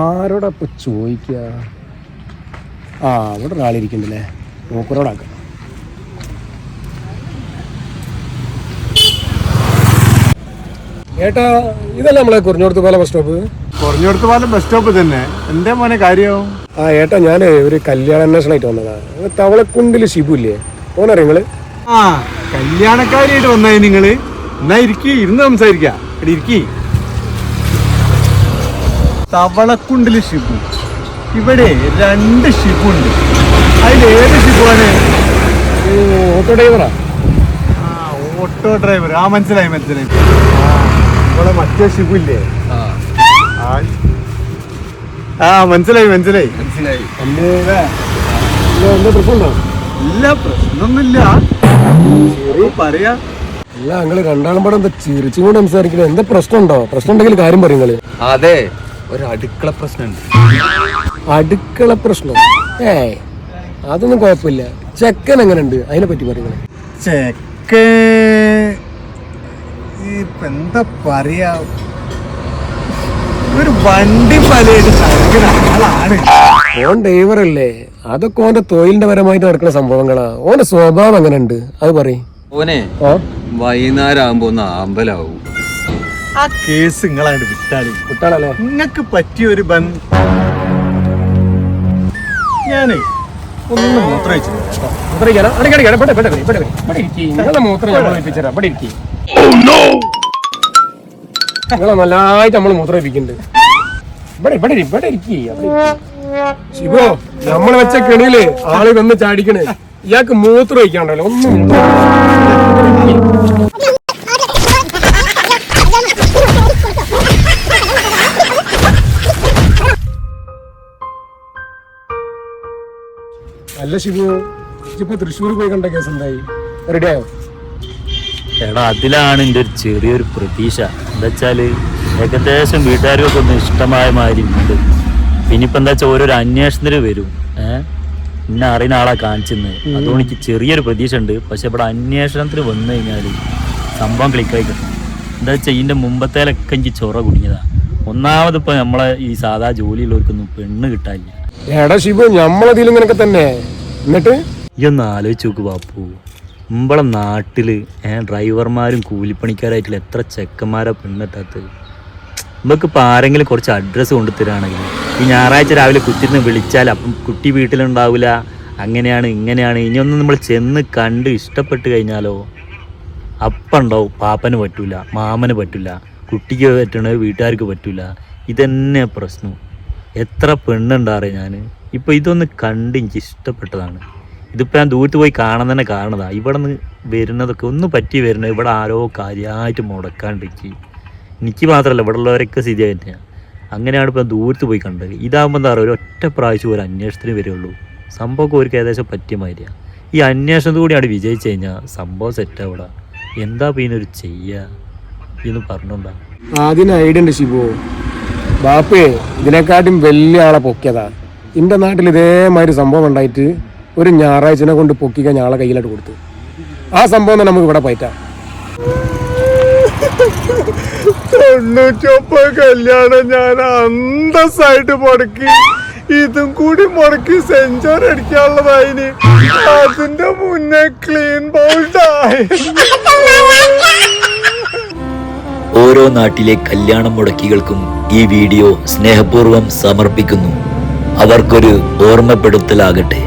ആരോടാ ഇപ്പോൾ ചോദിക്കുക ആ അവിടെ ഒരാളിരിക്കണ്ടല്ലേ മൂപ്പരോടാക്കാം ഏട്ടാ ഇതല്ല നമ്മളെ കുറഞ്ഞോടത്ത് പോലെ ബസ് സ്റ്റോപ്പ് കുറഞ്ഞെടുത്ത് പോലെ ബസ് സ്റ്റോപ്പ് തന്നെ. എന്റെ മോനെ കാര്യം? ആ ഏട്ടാ ഞാൻ ഒരു കല്യാണ അന്വേഷണമായിട്ട് വന്നതാ തവളക്കുണ്ടിൽ ഷിബു ഇല്ലേ? ഓനറിയ നിങ്ങൾ? ആ കല്യാണക്കാരിയായിട്ട് വന്നായി നിങ്ങൾ. എന്നാ ഇരിക്കി ഇരുന്ന് സംസാരിക്കാം. ഇരിക്കി. തവളക്കുണ്ടിൽ ഷിബു. ഇവിടെ രണ്ട് ഷിബു ഉണ്ട് അതിൽ ഏത് ഷിബുവാണ്? ഓട്ടോ ഡ്രൈവറാ? ആ ഓട്ടോ ഡ്രൈവർ. ആ മനസ്സിലായി മനസ്സിലായി. ഇവിടെ മറ്റേ ഷിബു ഇല്ലേ ആ. ആ മനസ്സിലായി മനസ്സിലായി. മനസ്സിലായി. പ്രശ്നമുണ്ടോ? ഇല്ല പ്രശ്നമൊന്നുമില്ല. ശരി, പറയാ. അല്ല നിങ്ങൾ രണ്ടാളും പടം എന്താ ചിരിച്ചും കൊണ്ട് സംസാരിക്കുന്നത് എന്താ പ്രശ്നമുണ്ടോ? പ്രശ്നം ഉണ്ടെങ്കിൽ കാര്യം പറയും നിങ്ങൾ. അതെ. ഒരു അടുക്കള പ്രശ്നമുണ്ട്. അടുക്കള പ്രശ്നം? ഏ അതൊന്നും കുഴപ്പമില്ല. ചെക്കൻ എങ്ങനെ ഉണ്ട് അതിനെ പറ്റി പറയുന്നത് ചെക്ക് ഇപ്പൊ എന്താ പറയാ? ഒരു വണ്ടി ആളാണ്. ഓൻ ഡ്രൈവർ അല്ലേ? അതൊക്കെ ഓന്റെ തൊഴിലിന്റെ പരമായിട്ട് നടക്കുന്ന സംഭവങ്ങളാ. ഓന്റെ സ്വഭാവം എങ്ങനെ ഉണ്ട് അത് പറയും. ഓനെ വൈകുന്നേരം ആകുമ്പോ ഒന്ന് ആമ്പലാവും ആ കേസ് നിങ്ങളായിട്ട് വിട്ടാളി വിട്ടാളല്ലേ നിങ്ങക്ക് പറ്റിയ ഒരു ബന്ധം. ഞാനേ ഒന്ന് മൂത്രം അടിക്കടി ഇവിടെ ഇവിടെ ഇവിടെ നിങ്ങളെ നല്ലതായിട്ട് മൂത്രം ഒഴിപ്പിക്കുന്നുണ്ട്. ശിവോ നമ്മൾ വെച്ച കെണിയിൽ ആൾ വന്ന് ചാടിക്കണേ. ഇയാൾക്ക് മൂത്രം ഒഴിക്കാണ്ടല്ലോ ഒന്നും അല്ല ശിവു ഇപ്പൊ തൃശ്ശൂർ പോയി കണ്ട കേസ് എന്തായി? റെഡിയായോ എടാ അതിലാണ് എന്റെ ഒരു ചെറിയൊരു പ്രതീക്ഷ. എന്താ വെച്ചാൽ ഏകദേശം വീട്ടുകാർക്കൊക്കെ ഒന്ന് ഇഷ്ടമായ മാതിരി ഉണ്ട്. പിന്നെ ഇപ്പൊ എന്താ വെച്ചാൽ ഓരോരോ അന്വേഷണത്തിന് വരും. ഏഹ് ഇന്ന അറിയുന്ന ആളാ കാണിച്ചെന്ന്. അതുകൊണ്ട് എനിക്ക് ചെറിയൊരു പ്രതീക്ഷ ഉണ്ട്. പക്ഷെ ഇവിടെ അന്വേഷണത്തിന് വന്നു കഴിഞ്ഞാൽ സംഭവം ക്ലിക്കായി കിട്ടും. എന്താ വെച്ചാൽ ഇതിന്റെ മുമ്പത്തേലൊക്കെ എനിക്ക് ചൊറ കുടുങ്ങിയതാ. ഒന്നാമത് ഇപ്പൊ നമ്മളെ ഈ സാധാ ജോലിയുള്ളവർക്കൊന്നും പെണ്ണ് കിട്ടാനില്ല. എടാ ശിവു നമ്മളതിൽ ഇങ്ങനൊക്കെ തന്നെ. എന്നിട്ട്? ഈ ഒന്ന് ആലോചിച്ച് നോക്ക് ബാപ്പു. നമ്മളെ നാട്ടിൽ ഏ ഡ്രൈവർമാരും കൂലിപ്പണിക്കാരായിട്ടുള്ള എത്ര ചെക്കന്മാരാ പെണ്ണിട്ടാത്തത് നമുക്ക് ഇപ്പൊ ആരെങ്കിലും കുറച്ച് അഡ്രസ്സ് കൊണ്ടുതരാണെങ്കിൽ ഈ ഞായറാഴ്ച രാവിലെ കുത്തിരുന്ന് വിളിച്ചാൽ അപ്പം കുട്ടി വീട്ടിലുണ്ടാവില്ല അങ്ങനെയാണ് ഇങ്ങനെയാണ്. ഇനിയൊന്നും നമ്മൾ ചെന്ന് കണ്ട് ഇഷ്ടപ്പെട്ട് കഴിഞ്ഞാലോ അപ്പുണ്ടാവും പാപ്പന് പറ്റൂല മാമന് പറ്റൂല. കുട്ടിക്ക് പറ്റണത് വീട്ടുകാർക്ക് പറ്റൂല. ഇതന്നെ പ്രശ്നം. എത്ര പെണ്ണുണ്ടാറേ ഞാൻ ഇപ്പോൾ ഇതൊന്ന് കണ്ട് എനിക്ക് ഇഷ്ടപ്പെട്ടതാണ്. ഇതിപ്പോൾ ഞാൻ ദൂരത്ത് പോയി കാണാൻ തന്നെ കാരണതാ ഇവിടെ നിന്ന് വരുന്നതൊക്കെ ഒന്ന് പറ്റി വരുന്നത് ഇവിടെ ആരോ കാര്യമായിട്ട് മുടക്കാണ്ടിരിക്കുക എനിക്ക് മാത്രമല്ല ഇവിടെ ഉള്ളവരൊക്കെ സ്ഥിതി തന്നെയാണ് അങ്ങനെയാണ് ഞാൻ ദൂരത്ത് പോയി കണ്ടത്. ഇതാകുമ്പോൾ എന്താ പറയുക ഒരു ഒറ്റ പ്രാവശ്യം ഒരു അന്വേഷണത്തിന് വരുള്ളൂ. സംഭവമൊക്കെ ഒരു ഏകദേശം പറ്റിയ മാതിരിയാണ് ഈ അന്വേഷണത്തോടെയാണ് വിജയിച്ചു കഴിഞ്ഞാൽ സംഭവം സെറ്റ് അവിടെ എന്താ പിന്നെ ഒരു ചെയ്യുക ഇന്ന് പറഞ്ഞോണ്ടാ. ആദ്യം ഐഡിയ ഉണ്ട് ബാപ്പേ ഇതിനെക്കാട്ടും വലിയ ആളെ പൊക്കിയതാ. എന്റെ നാട്ടിൽ ഇതേമാതിരി സംഭവം ഉണ്ടായിട്ട് ഒരു ഞായറാഴ്ചനെ കൊണ്ട് പൊക്കിക്കാൻ ആളെ കയ്യിലോട്ട് കൊടുത്തു. ആ സംഭവം തന്നെ നമുക്ക് ഇവിടെ പയറ്റാം തൊണ്ണൂറ്റൊമ്പത് കല്യാണം ഞാൻ അന്തസ്സായിട്ട് മുടക്കി. ഇതും കൂടി മുടക്കി സെഞ്ചുറി അടിക്കാനുള്ളതായിന്. അതിന്റെ മുന്നേ ക്ലീൻ ബൗൾഡായി ഓരോ നാട്ടിലെ കല്യാണം മുടക്കികൾക്കും ഈ വീഡിയോ സ്നേഹപൂർവം സമർപ്പിക്കുന്നു. അവർക്കൊരു ഓർമ്മപ്പെടുത്തലാകട്ടെ.